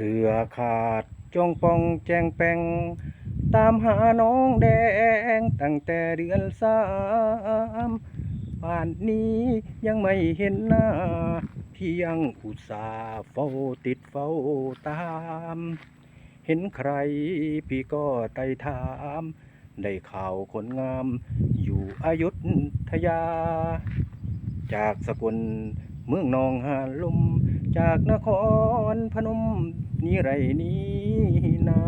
สือขาดจงปองแจงแปงตามหาน้องแดง ตั้งแต่เดือนสามป่านนี้ยังไม่เห็นหน้าพี่ยังอุตส่าห์เฝ้าติดเฝ้าตาม เห็นใครพี่ก็ไต่ถาม ได้ข่าวคนงาม อยู่อายุทยา จากสกุลเมืองนองหาลุม จากนครพนมนี่ไรนี้นา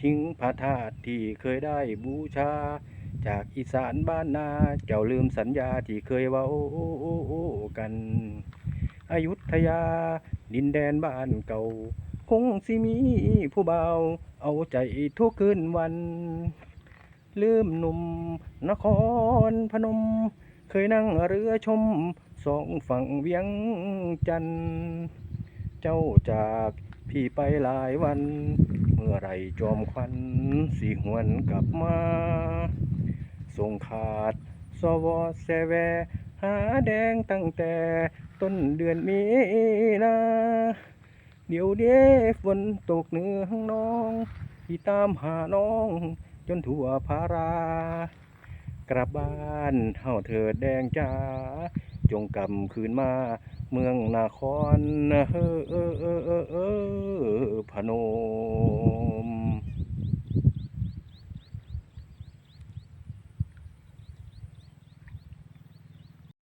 ทิ้งพระธาตุที่เคยได้บูชา จากอีสานบ้านนา เจ้าลืมสัญญาที่เคยเว้ากันอายุทยา ดินแดนบ้านเก่า คงสิมีผู้เบาเอาใจทุกคืนวัน ลืมหนุ่มนครพนม เคยนั่งเรือชม สองฝั่งเวียงจันเจ้าจากพี่ไปหลายวัน เมื่อไรจอมควันสีหวนกลับมา ส่งขาดสวแสแว หาแดงตั้งแต่ต้นเดือนมีนาเดี๋ยวเดี๋ยวฝนตกเหนือห้องน้องพี่ตามหาน้อง จนทั่วพารากลับบ้านเฮาเถิดแดงจ้า จงกรรมคืนมา เมืองนาครเออเออเออเออพนม